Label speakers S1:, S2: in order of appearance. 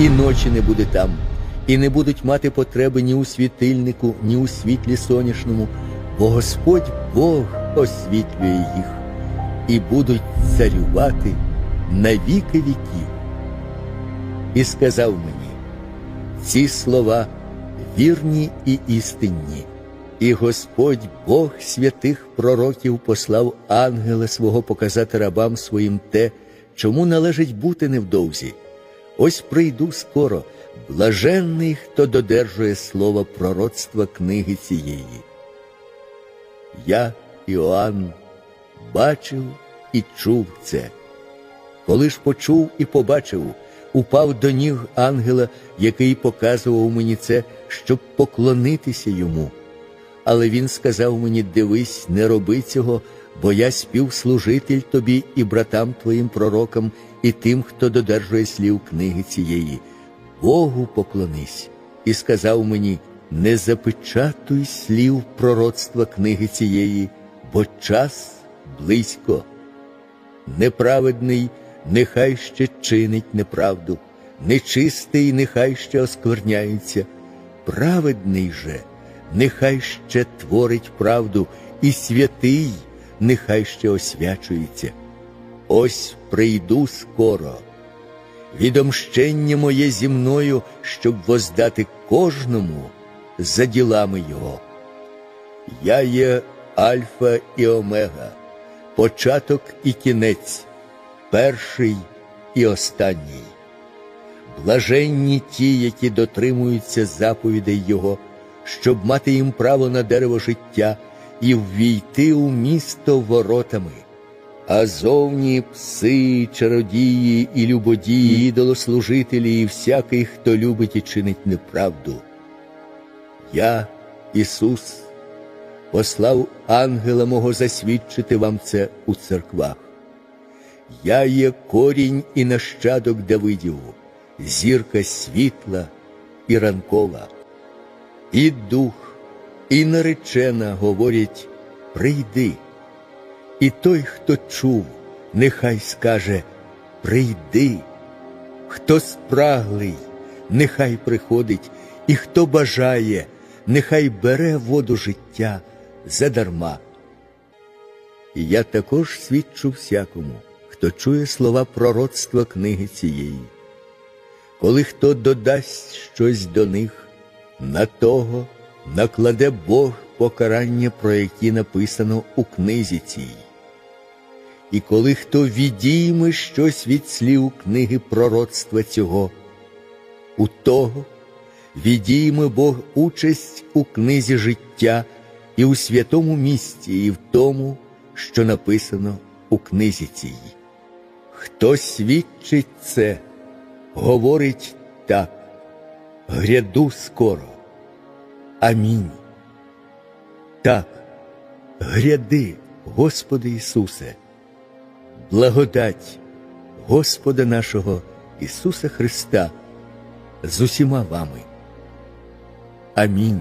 S1: і ночі не буде там, і не будуть мати потреби ні у світильнику, ні у світлі сонячному, бо Господь Бог освітлює їх, і будуть царювати на віки віків. І сказав мені, ці слова вірні і істинні. І Господь Бог святих пророків послав ангела свого показати рабам своїм те, чому належить бути невдовзі. Ось прийду скоро, блаженний, хто додержує слова пророцтва книги цієї. Я, Іоанн, бачив і чув це. Коли ж почув і побачив, упав до ніг ангела, який показував мені це, щоб поклонитися йому. Але він сказав мені: дивись, не роби цього, бо я співслужитель тобі і братам твоїм пророкам, і тим, хто додержує слів книги цієї. Богу поклонись, і сказав мені: не запечатуй слів пророцтва книги цієї, бо час близько. Неправедний нехай ще чинить неправду, нечистий нехай ще оскверняється, праведний же нехай ще творить правду, і святий нехай ще освячується. Ось прийду скоро. Відомщення моє зі мною, щоб воздати кожному за ділами його. Я є Альфа і Омега, початок і кінець, перший і останній. Блаженні ті, які дотримуються заповідей Його, щоб мати їм право на дерево життя і ввійти у місто воротами. А зовні пси, чародії і любодії, ідолослужителі, і всякий, хто любить і чинить неправду. Я, Ісус, послав ангела мого засвідчити вам це у церквах. Я є корінь і нащадок Давидів, зірка світла і ранкова. І дух, і наречена говорять прийди. І той, хто чув, нехай скаже прийди. Хто спраглий, нехай приходить, і хто бажає, нехай бере воду життя задарма. І я також свідчу всякому, хто чує слова пророцтва книги цієї. Коли хто додасть щось до них, на того накладе Бог покарання, про які написано у книзі цій. І коли хто відійме щось від слів книги пророцтва цього, у того відійме Бог участь у книзі життя і у святому місці, і в тому, що написано у книзі цій. Хто свідчить це, говорить так, гряду скоро. Амінь. Так, гряди, Господи Ісусе, благодать Господа нашого Ісуса Христа з усіма вами. Амінь.